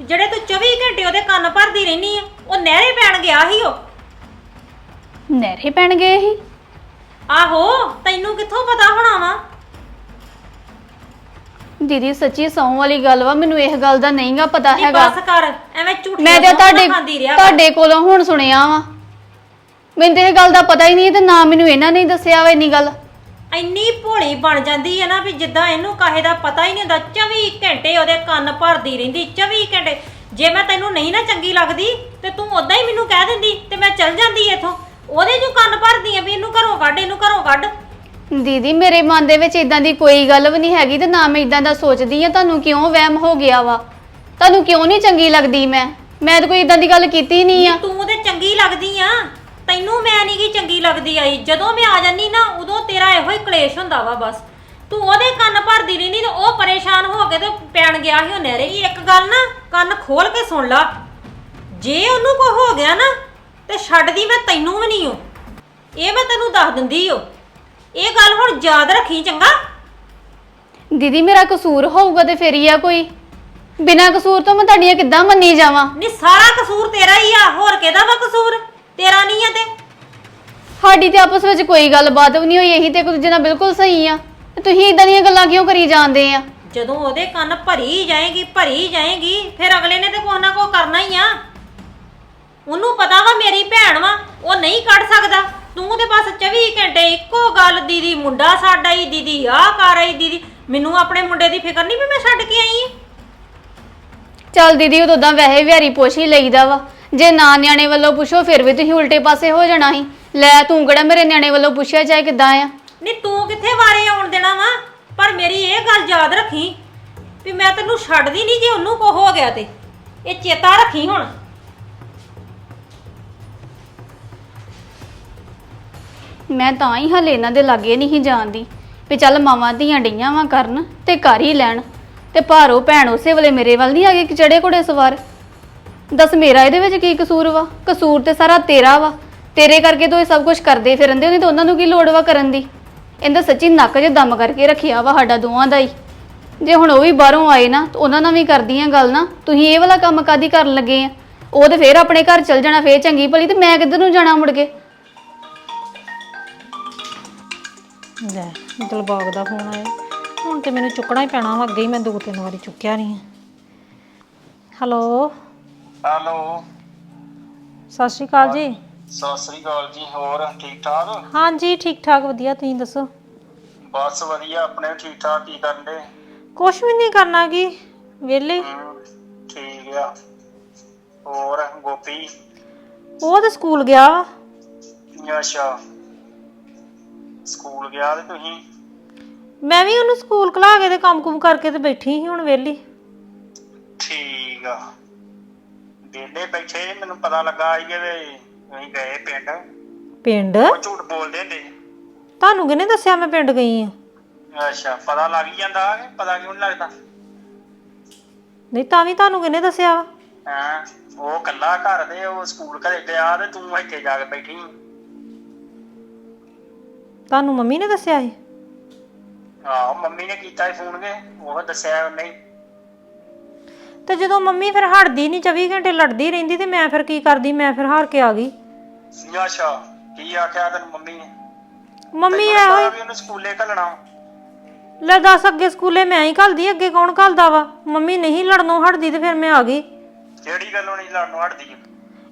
ਜਿਹੜੇ ਤੂੰ 24 ਘੰਟੇ ਉਹਦੇ ਕੰਨ ਭਰਦੀ ਰਹਿਨੀ ਆ ਉਹ ਨਹਿਰੇ ਪੈਣ ਗਿਆ ਸੀ ਉਹ। ਨਹਿਰੇ ਪੈਣ ਗਏ ਸੀ? ਆਹੋ ਤੈਨੂੰ ਕਿੱਥੋਂ ਪਤਾ ਹੋਣਾ ਵਾ? ਦੀਦੀ ਸੱਚੀ ਸੌਂ ਵਾਲੀ ਗੱਲ ਵਾ ਮੈਨੂੰ ਇਹ ਗੱਲ ਦਾ ਨਹੀਂਗਾ ਪਤਾ ਨਹੀਂ ਹੈਗਾ। ਬਸ ਕਰ ਐਵੇਂ ਝੂਠੀ ਮੈਂ ਤੇ ਤੁਹਾਡੇ। ਤੁਹਾਡੇ ਕੋਲੋਂ ਹੁਣ ਸੁਣਿਆ ਵਾ। ਮੈਨੂੰ ਤੇ ਇਹ ਗੱਲ ਦਾ ਪਤਾ ਹੀ ਨਹੀਂ ਤੇ ਨਾ ਮੈਨੂੰ ਇਹਨਾਂ ਨੇ ਦੱਸਿਆ ਵਾ ਇੰਨੀ ਗੱਲ। ਇੰਨੀ ਭੋਲੀ ਬਣ ਜਾਂਦੀ ਹੈ ਨਾ ਵੀ ਜਿੱਦਾਂ ਇਹਨੂੰ ਕਾਹੇ ਦਾ ਪਤਾ ਹੀ ਨਹੀਂ ਹੁੰਦਾ। 24 ਘੰਟੇ ਉਹਦੇ ਕੰਨ ਭਰਦੀ ਰਹਿੰਦੀ 24 ਘੰਟੇ। ਜੇ ਮੈਂ ਤੈਨੂੰ ਨਹੀਂ ਨਾ ਚੰਗੀ ਲੱਗਦੀ ਤੇ ਤੂੰ ਉਦਾਂ ਹੀ ਮੈਨੂੰ ਕਹਿ ਦਿੰਦੀ ਤੇ ਮੈਂ ਚੱਲ ਜਾਂਦੀ ਇੱਥੋਂ। ਉਹਦੇ ਜੋ ਕੰਨ ਭਰਦੀ ਆ ਵੀ ਇਹਨੂੰ ਘਰੋਂ ਕੱਢ ਇਹਨੂੰ ਘਰੋਂ ਕੱਢ ਦੀਦੀ ਮੇਰੇ ਮਨ ਦੇ ਵਿੱਚ ਇਦਾਂ ਦੀ ਕੋਈ ਗੱਲ ਵੀ ਨਹੀਂ ਹੈਗੀ ਤੇ ਨਾ ਮੈਂ ਇਦਾਂ ਦਾ ਸੋਚਦੀ ਆ ਤੁਹਾਨੂੰ ਕਿਉਂ ਵਹਿਮ ਹੋ ਗਿਆ ਵਾ? ਤੁਹਾਨੂੰ ਕਿਉਂ ਨਹੀਂ ਚੰਗੀ ਲੱਗਦੀ ਮੈਂ? ਮੈਂ ਤਾਂ ਕੋਈ ਇਦਾਂ ਦੀ ਗੱਲ ਕੀਤੀ ਨਹੀਂ ਆ। ਤੂੰ ਤੇ ਚੰਗੀ ਲੱਗਦੀ ਆ। ਤੈਨੂੰ ਮੈਂ ਨਹੀਂ ਕੀ ਚੰਗੀ ਲੱਗਦੀ ਆਈ। ਜਦੋਂ ਮੈਂ ਆ ਜਾਨੀ ਨਾ ਉਦੋਂ ਤੇਰਾ ਇਹੋ ਹੀ ਕਲੇਸ਼ ਹੁੰਦਾ ਵਾ ਬਸ। ਤੂੰ ਉਹਦੇ ਕੰਨ ਭਰਦੀ ਰਹਿੰਦੀ ਤੇ ਉਹ ਪਰੇਸ਼ਾਨ ਹੋ ਕੇ ਤੇ ਪੈਣ ਗਿਆ ਸੀ ਉਹ ਨਹਿਰੇ। ਹੀ ਇੱਕ ਗੱਲ ਨਾ ਕੰਨ ਖੋਲ ਕੇ ਸੁਣ ਲਾ। ਜੇ ਉਹਨੂੰ ਕੋ ਹੋ ਗਿਆ ਨਾ ਤੇ ਛੱਡਦੀ ਮੈਂ ਤੈਨੂੰ ਵੀ ਨਹੀਂ ਓ। ਇਹ ਮੈਂ ਤੈਨੂੰ ਦੱਸ ਦਿੰਦੀ ਓ। ਇਹ ਗੱਲ ਹੁਣ ਯਾਦ ਰੱਖੀ ਚੰਗਾ। ਦੀਦੀ ਮੇਰਾ ਕਸੂਰ ਹੋਊਗਾ ਤੇ ਫੇਰ ਹੀ ਆ ਕੋਈ। ਬਿਨਾਂ ਕਸੂਰ ਤੋਂ ਮੈਂ ਤੁਹਾਡੀਆਂ ਕਿੱਦਾਂ ਮੰਨੀ ਜਾਵਾਂ? ਨਹੀਂ ਸਾਰਾ ਕਸੂਰ ਤੇਰਾ ਹੀ ਆ। ਹੋਰ ਕਿਹਦਾ ਵਾ ਕਸੂਰ? ਤੇਰਾ ਨਹੀਂ ਆ ਤੇ? ਸਾਡੀ ਤੇ ਆਪਸ ਵਿੱਚ ਕੋਈ ਗੱਲਬਾਤ ਵੀ ਨਹੀਂ ਹੋਈ ਇਹੀ ਤੇ ਇੱਕ ਦੂਜੇ ਨਾਲ ਬਿਲਕੁਲ ਸਹੀ ਆ। ਤੇ ਤੁਸੀਂ ਇਦਾਂ ਦੀਆਂ ਗੱਲਾਂ ਕਿਉਂ ਕਰੀ ਜਾਂਦੇ ਆ? ਜਦੋਂ ਉਹਦੇ ਕੰਨ ਭਰੀ ਜਾਏਗੀ ਭਰੀ ਜਾਏਗੀ ਫਿਰ ਅਗਲੇ ਨੇ ਤੇ ਕੁਛ ਨਾ ਕੁਛ ਕਰਨਾ ਹੀ ਆ। ਉਹਨੂੰ ਪਤਾ ਵਾ ਮੇਰੀ ਭੈਣ ਵਾ ਉਹ ਨਹੀਂ ਕੱਢ ਸਕਦਾ। ਤੂੰ ਤੇ ਬਸ 24 ਘੰਟੇ ਇੱਕੋ ਗੱਲ ਦੀਦੀ ਮੁੰਡਾ ਸਾਡਾ ਹੀ ਦੀਦੀ ਆਹ ਕਰ ਆਈ ਦੀਦੀ। ਮੈਨੂੰ ਆਪਣੇ ਮੁੰਡੇ ਦੀ ਫਿਕਰ ਨਹੀਂ ਵੀ ਮੈਂ ਛੱਡ ਕੇ ਆਈ ਆ? ਚੱਲ ਦੀਦੀ ਉਹ ਤਾਂ ਵੈਸੇ ਵਿਹਾਰੀ ਪੁੱਛ ਹੀ ਲਈਦਾ ਵਾ। ਜੇ ਨਾ ਨਿਆਣੇ ਵੱਲੋਂ ਪੁੱਛੋ ਫਿਰ ਵੀ ਤੁਸੀਂ ਉਲਟੇ ਪਾਸੇ ਹੋ ਜਾਣਾ ਸੀ। ਲੈ ਤੂੰ ਕਿਹੜਾ ਮੇਰੇ ਨਿਆਣੇ ਵੱਲੋਂ ਪੁੱਛਿਆ ਚਾਹੇ ਕਿੱਦਾਂ ਆ? ਨਹੀਂ ਤੂੰ ਕਿੱਥੇ ਵਾਰੇ ਆਉਣ ਦੇਣਾ ਵਾ? ਪਰ ਮੇਰੀ ਇਹ ਗੱਲ ਯਾਦ ਰੱਖੀ ਵੀ ਮੈਂ ਤੈਨੂੰ ਛੱਡਦੀ ਨਹੀਂ ਜੇ ਉਹਨੂੰ ਕੋ ਹੋ ਗਿਆ ਤੇ। ਇਹ ਚੇਤਾ ਰੱਖੀ ਹੁਣ। ਮੈਂ ਤਾਂ ਹੀ ਹਲੇ ਇਹਨਾਂ ਦੇ ਲਾਗੇ ਨਹੀਂ ਜਾਂਦੀ ਵੀ ਚੱਲ ਮਾਵਾਂ ਧੀਆਂ ਡਈਆਂ ਵਾਂ ਕਰਨ ਤੇ ਕਰ ਹੀ ਲੈਣ। ਤੇ ਭਾਰੋ ਭੈਣ ਉਸੇ ਵੇਲੇ ਮੇਰੇ ਵੱਲ ਨਹੀਂ ਆ ਗਏ ਕਿ ਚੜੇ ਘੋੜੇ ਸਵਾਰ। ਦੱਸ ਮੇਰਾ ਇਹਦੇ ਵਿੱਚ ਕੀ ਕਸੂਰ ਵਾ? ਕਸੂਰ ਤੇ ਸਾਰਾ ਤੇਰਾ ਵਾ। ਤੇਰੇ ਕਰਕੇ ਤੋਂ ਇਹ ਸਭ ਕੁਝ ਕਰਦੇ ਫਿਰਦੇ ਉਹਨੇ ਤਾਂ ਉਹਨਾਂ ਨੂੰ ਕੀ ਲੋੜ ਵਾ ਕਰਨ ਦੀ? ਇਹਦਾ ਸੱਚੀ ਨੱਕ 'ਚ ਦਮ ਕਰਕੇ ਰੱਖਿਆ ਵਾ ਸਾਡਾ ਦੋਵਾਂ ਦਾ ਹੀ। ਜੇ ਹੁਣ ਉਹ ਵੀ ਬਾਹਰੋਂ ਆਏ ਨਾ, ਤਾਂ ਉਹਨਾਂ ਨਾਲ ਵੀ ਕਰਦੀਆਂ ਗੱਲ ਨਾ। ਤੁਸੀਂ ਇਹ ਵਾਲਾ ਕੰਮ ਕਾਦੀ ਕਰਨ ਲੱਗੇ ਆ? ਉਹ ਤੇ ਫੇਰ ਆਪਣੇ ਘਰ ਚਲ ਜਾਣਾ, ਫੇਰ ਚੰਗੀ ਭਲੀ, ਤੇ ਮੈਂ ਕਿੱਧਰ ਨੂੰ ਜਾਣਾ ਮੁੜ ਕੇ? ਲੈ, ਦਿਲਬਾਗ ਦਾ ਫੋਨ ਆਇਆ। ਹੁਣ ਤੇ ਮੈਨੂੰ ਚੁੱਕਣਾ ਹੀ ਪੈਣਾ ਵਾ, ਅੱਗੇ ਹੀ ਮੈਂ ਦੋ ਤਿੰਨ ਵਾਰੀ ਚੁੱਕਿਆ ਨਹੀਂ ਹੈ ਹੈਲੋ ਹੈਲੋ। ਸਤਿ ਸ਼੍ਰੀ ਅਕਾਲ ਜੀ। ਸਤਿ ਸ੍ਰੀ ਅਕਾਲ ਜੀ ਹੋਰ ਠੀਕ ਠਾਕ? ਹਾਂਜੀ ਠੀਕ ਠਾਕ ਵਧੀਆ ਤੁਸੀਂ ਦੱਸੋ? ਬਸ ਵਧੀਆ ਆਪਣੇ ਠੀਕ ਠਾਕ ਕੀ ਕਰਨ ਦੇ? ਕੁਛ ਵੀ ਨਹੀਂ ਕਰਨਾ ਕੀ ਵਿਹਲੇ। ਠੀਕ ਆ। ਹੋਰ ਗੋਪੀ? ਉਹ ਤਾਂ ਸਕੂਲ ਗਿਆ ਅੱਛਾ। ਸਕੂਲ ਗਿਆ ਤੇ ਤੁਸੀਂ? ਮੈਂ ਵੀ ਉਹਨੂੰ ਸਕੂਲ ਕਲਾ ਕੇ ਤੇ ਕੰਮ-ਕੁਮ ਕਰਕੇ ਤੇ ਬੈਠੀ ਸੀ ਹੁਣ ਵਿਹਲੀ। ਠੀਕ ਆ। ਵਿਹਲੇ ਬੈਠੇ ਮੈਨੂੰ ਪਤਾ ਲੱਗਾ ਸੀ ਕਿ ਵੀ ਤੁਸੀਂ ਗਏ ਪਿੰਡ। ਪਿੰਡ? ਉਹ ਝੂਠ ਬੋਲਦੇ ਹੁੰਦੇ। ਤੁਹਾਨੂੰ ਕਿਹਨੇ ਦੱਸਿਆ ਮੈਂ ਪਿੰਡ ਗਈ ਆ ਅੱਛਾ ਪਤਾ ਲੱਗ ਹੀ ਜਾਂਦਾ ਕਿ ਪਤਾ ਕਿਉਂ ਨੀ ਲੱਗਦਾ? ਨਹੀਂ ਤਾਂ ਵੀ ਤੁਹਾਨੂੰ ਕਿਹਨੇ ਦੱਸਿਆ ਵਾ? ਹਾਂ ਉਹ ਕੱਲਾ ਘਰ ਦੇ ਉਹ ਸਕੂਲ ਘਰੇ ਗਿਆ ਤੇ ਤੂੰ ਇੱਥੇ ਜਾ ਕੇ ਬੈਠੀ। ਤੁਹਾਨੂੰ ਮੰਮੀ ਨੇ ਦੱਸਿਆ ਸੀ? ਆਹੋ ਮੰਮੀ ਨੇ ਕੀਤਾ ਫੋਨ ਕੇ ਉਹ ਦੱਸਿਆ ਉਹਨੇ। ਹੀ। ਤੇ ਜਦੋਂ ਮੰਮੀ ਫਿਰ ਹਟਦੀ ਨਹੀਂ 24 ਘੰਟੇ ਲੜਦੀ ਰਹਿੰਦੀ ਤੇ ਮੈਂ ਫਿਰ ਕੀ ਕਰਦੀ ਮੈਂ ਫਿਰ ਹਾਰ ਕੇ ਆ ਗਈ। ਅੱਛਾ ਕੀ ਆਖਿਆ ਤੈਨੂੰ ਮੰਮੀ ਨੇ? ਮੰਮੀ ਤੈਨੂੰ ਇਹੋ ਪਤਾ ਵੀ ਉਹਨੂੰ ਸਕੂਲੇ ਘੱਲਣਾ ਲੈ ਦੱਸ ਅੱਗੇ ਸਕੂਲੇ ਮੈਂ ਹੀ ਘੱਲਦੀ ਅੱਗੇ ਕੌਣ ਘੱਲਦਾ ਵਾ? ਮੰਮੀ ਨਹੀਂ ਲੜਨੋਂ ਹਟਦੀ ਤੇ ਫਿਰ ਮੈਂ ਆ ਗਈ। ਕਿਹੜੀ ਗੱਲੋਂ ਨਹੀਂ ਲੜਨੋਂ ਹਟਦੀ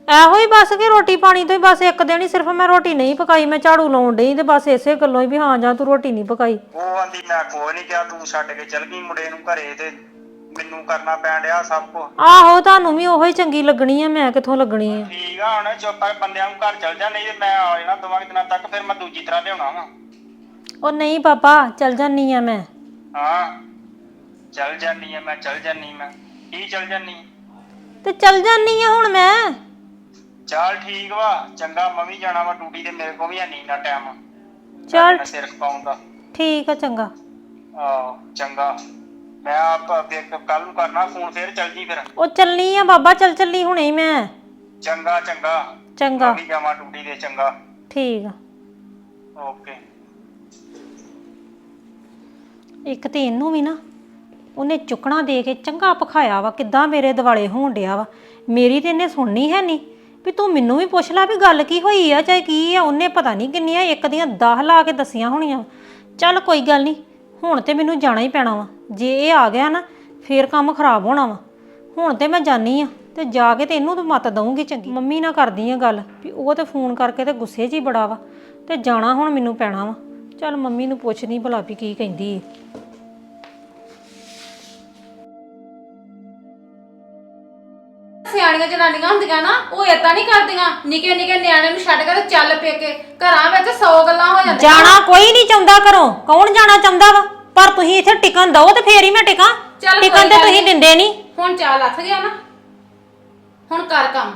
ਇਹੋ ਹੀ ਬਸ ਕਿ ਰੋਟੀ ਪਾਣੀ ਤੋਂ ਹੀ ਬਸ ਇੱਕ ਦਿਨ ਹੀ ਸਿਰਫ ਮੈਂ ਰੋਟੀ ਨਹੀਂ ਪਕਾਈ ਮੈਂ ਝਾੜੂ ਲਾਉਣ ਡਈ ਤੇ ਬਸ ਇਸੇ ਗੱਲੋਂ ਹੀ ਵੀ ਹਾਂ ਜਾਂ ਤੂੰ ਰੋਟੀ ਨਹੀਂ ਪਕਾਈ। ਉਹ ਆਂਦੀ ਮੈਂ ਕੋਈ ਨਹੀਂ ਕਿਹਾ ਤੂੰ ਛੱਡ ਕੇ ਚਲ ਗਈ ਮੁੰਡੇ ਨੂੰ ਘਰੇ ਤੇ ਮੈਨੂੰ ਕਰਨਾ ਪੈਣ ਡਿਆ ਸਭ ਕੁਝ ਆਹੋ ਤੁਹਾਨੂੰ ਵੀ ਉਹੋ ਚੰਗੀ ਲੱਗਣੀ ਆ ਮੈਂ ਕਿੱਥੋਂ ਲੱਗਣੀ ਆ? ਠੀਕ ਆ ਹੁਣ ਚੁੱਪ ਬੰਦਿਆਂ ਨੂੰ ਘਰ ਚਲ ਜਾ ਨਹੀਂ ਤੇ ਮੈਂ ਆ ਜਾਣਾ ਦੋਵਾਂ ਕੁ ਦਿਨਾਂ ਤੱਕ ਫਿਰ ਮੈਂ ਦੂਜੀ ਤਰ੍ਹਾਂ ਲਿਆਉਣਾ ਵਾ। ਉਹ ਨਹੀਂ ਪਾਪਾ ਚਲ ਜਾਨੀ ਆ ਮੈਂ। ਹਾਂ ਚਲ ਜਾਨੀ ਆ ਮੈਂ ਚਲ ਜਾਨੀ ਮੈਂ। ਕੀ ਚਲ ਜਾਨੀ ਤੇ ਚਲ ਜਾਨੀ ਆ ਹੁਣ ਮੈਂ। ਚੱਲ ਠੀਕ ਵਾ ਚੰਗਾ ਮੈਂ ਵੀ ਜਾਣਾ ਵਾ ਡਿਊਟੀ ਤੇ ਮੇਰੇ ਕੋਲ ਵੀ ਹੈ ਨਹੀਂ ਨਾ ਟਾਈਮ ਚੱਲ ਸਿਰ ਖਪਾਉਂਦਾ। ਠੀਕ ਆ ਚੰਗਾ। ਆਹੋ ਚੰਗਾ। ਮੈਂ ਆਪ ਕੱਲ ਨੂੰ ਕਰਨਾ ਫੋਨ ਫੇਰ ਚੱਲ ਜੀ ਫਿਰ। ਉਹ ਚੱਲਣੀ ਆ ਬਾਬਾ ਚੱਲ ਚੱਲੀ ਹੁਣੇ ਹੀ ਮੈਂ। ਚੰਗਾ ਚੰਗਾ। ਚੰਗਾ। ਵੀ ਜਾਵਾਂ ਡਿਊਟੀ ਤੇ ਚੰਗਾ। ਠੀਕ ਆ। ਓਕੇ। ਇੱਕ ਤੇ ਇਹਨੂੰ ਵੀ ਨਾ ਉਹਨੇ ਚੁੱਕਣਾ ਦੇ ਕੇ ਚੰਗਾ ਪਖਾਇਆ ਵਾ ਕਿੱਦਾਂ ਮੇਰੇ ਦਿਵਾਲੇ ਹੋਣ ਡਿਆ ਵਾ। ਮੇਰੀ ਤੇ ਇਹਨੇ ਸੁਣਨੀ ਹੈ ਨਹੀਂ ਵੀ ਤੂੰ ਮੈਨੂੰ ਵੀ ਪੁੱਛ ਲੈ ਵੀ ਗੱਲ ਕੀ ਹੋਈ ਆ ਚਾਹੇ ਕੀ ਆ ਉਹਨੇ ਪਤਾ ਨਹੀਂ ਕਿੰਨੀਆਂ ਇੱਕ ਦੀਆਂ 10 ਲਾ ਕੇ ਦਸੀਆਂ ਹੋਣੀਆਂ। ਚੱਲ ਕੋਈ ਗੱਲ ਨਹੀਂ ਹੁਣ ਤੇ ਮੈਨੂੰ ਜਾਣਾ ਹੀ ਪੈਣਾ ਵਾ। ਜੇ ਇਹ ਆ ਗਿਆ ਨਾ, ਫੇਰ ਕੰਮ ਖਰਾਬ ਹੋਣਾ ਵਾ। ਹੁਣ ਤੇ ਮੈਂ ਜਾਣੀ ਆ ਤੇ ਜਾ ਕੇ ਤੇ ਇਹਨੂੰ ਤਾਂ ਮਤ ਦਊਂਗੀ ਚੰਗੀ। ਮੰਮੀ ਨਾਲ ਕਰਦੀ ਆ ਗੱਲ ਵੀ ਉਹ ਤੇ ਫੋਨ ਕਰਕੇ ਤੇ ਗੁੱਸੇ 'ਚ ਹੀ ਬੜਾ ਵਾ ਤੇ ਜਾਣਾ ਹੁਣ ਮੈਨੂੰ ਪੈਣਾ ਵਾ। ਚੱਲ ਮੰਮੀ ਨੂੰ ਪੁੱਛਦੀ ਭਲਾ ਵੀ ਕੀ ਕਹਿੰਦੀ ਏ। ਸਿਆਣੀਆਂ ਜਨਾਨੀਆਂ ਹੁੰਦੀਆਂ ਨਾ ਉਹ ਏਦਾਂ ਨਹੀਂ ਕਰਦੀਆਂ। ਨਿੱਕੇ ਨਿੱਕੇ ਨਿਆਣੇ ਨੂੰ ਛੱਡ ਕੇ ਤੇ ਚੱਲ ਪੇਕੇ। ਘਰਾਂ ਵਿੱਚ 100 ਗੱਲਾਂ ਹੋ ਜਾਂਦੀਆਂ। ਜਾਣਾ ਕੋਈ ਨਹੀਂ ਚਾਹੁੰਦਾ ਘਰੋਂ। ਕੌਣ ਜਾਣਾ ਚਾਹੁੰਦਾ ਵਾ? ਪਰ ਤੁਸੀਂ ਇੱਥੇ ਟਿਕਣ ਦਓ ਤੇ ਫੇਰ ਹੀ ਮੈਂ ਟਿਕਾਂ। ਚੱਲ ਟਿਕਣ ਤੇ ਗੱਲ ਤੁਸੀਂ ਨੀ। ਦਿੰਦੇ ਨਹੀਂ। ਹੁਣ ਚਾਲ ਲੱਥ ਗਿਆ ਨਾ। ਹੁਣ ਕਰ ਕੰਮ।